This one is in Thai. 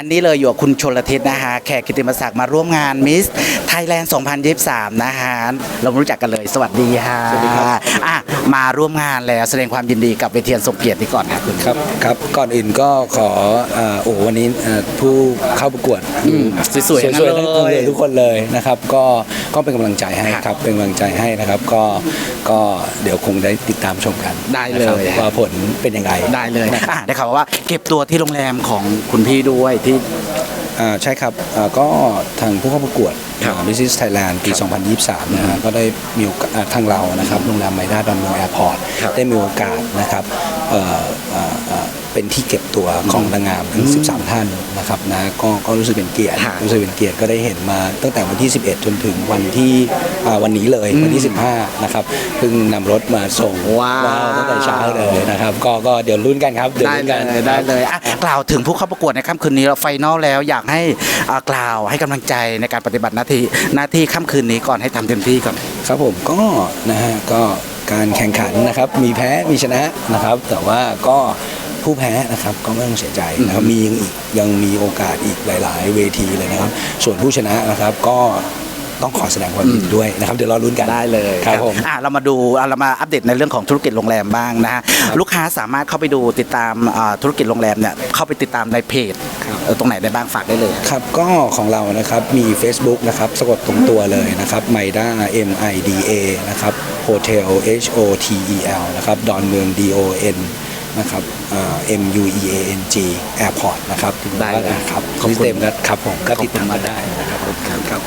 อันนี้เลยอยู่กับคุณชนลทิศนะฮะแขกกิติมศักดิ์มาร่วมงานมิสไทยแลนด์ 2023 นะฮะ เรารู้จักกันเลย สวัสดีฮะสวัสดีครับอะมาร่วมงานแล้วแสดงความยินดีกับเวทีอันทรงเกียรตินี้ก่อนครับคุณครับครับก่อนอื่นก็ขอเอ่อโอ้วันนี้เอ่อผู้เข้าประกวดอืมสวยๆทั้งนั้นสวยๆทั้งเลยเลยทุกคนเลยนะครับ ก็ก็เป็นกำลังใจให้ครับครับเป็นกำลังใจให้นะครับ ก็ก็เดี๋ยวคงได้ติดตามชมกันได้เลย นะครับว่าผลเป็นยังไงได้เลยอะได้ข่าวว่าเก็บตัวที่โรงแรมของคุณพี่ด้วยที่อ่า ใช่ครับอ่าก็ทางผู้เข้าประกวดครับมิสซิสไทยแลนด์ปี 2023 นะฮะก็ได้มีโอกาสอ่าทางเรานะครับโรงแรมไมด้าดอนเมืองแอร์พอร์ตครับได้มีโอกาสนะครับ เอ่อเอ่อเอ่อเป็นที่เก็บตัวของนางงามทั้ง 13 ท่านนะครับนะก็ก็รู้สึกเป็นเกียรติครับรู้สึกเป็นเกียรติก็ได้เห็นมาตั้งแต่วันที่ 11 จนถึงวันที่อ่าวันนี้เลยวันที่ 15 นะครับเพิ่งนำรถมาส่งว้าวตั้งแต่เช้าเลยนะครับก็ก็เดี๋ยวลุ้นกันครับเดี๋ยวได้ลุ้นเลกันยได้เลยอะกล่าวถึงผู้เข้าประกวดในค่ำคืนนี้เราไฟนอลแล้วอยากให้อ่ากล่าวให้กำลังใจในการปฏิบัติหน้าที่หน้าที่ค่ำคืนนี้ก่อนให้ทำเต็มที่ก่อนครับผมก็นะฮะก็การแข่งขันนะครับมีแพ้มีชนะนะครับ แต่ว่าก็ ผู้แพ้นะครับก็ไม่ต้องเสียใจนะครับมียังอีกยังมีโอกาสอีกหลาย ๆ เวทีเลยนะครับ ส่วนผู้ชนะนะครับก็ต้องขอแสดงความยินดีด้วยนะครับเดี๋ยวรอลุ้นกันได้เลยครับผมอะเรามาดูอะเรามาอัปเดตในเรื่องของธุรกิจโรงแรมบ้างนะฮะลูกค้าสามารถเข้าไปดูติดตามอ่าธุรกิจโรงแรมเนี่ยเข้าไปติดตามในเพจเออตรงไหนได้บ้างฝากได้เลยครับก็ของเรานะครับมี Facebook นะครับสะกดตรงตัวเลยนะครับ Maida M I D A นะครับ Hotel H O T E L นะครับดอนเมือง D O N นะครับอ่า M U E A N G Airport นะครับได้เลยครับขอบคุณซิสเต็มก็ครับผมก็ติดตามมาได้นะครับผมครับ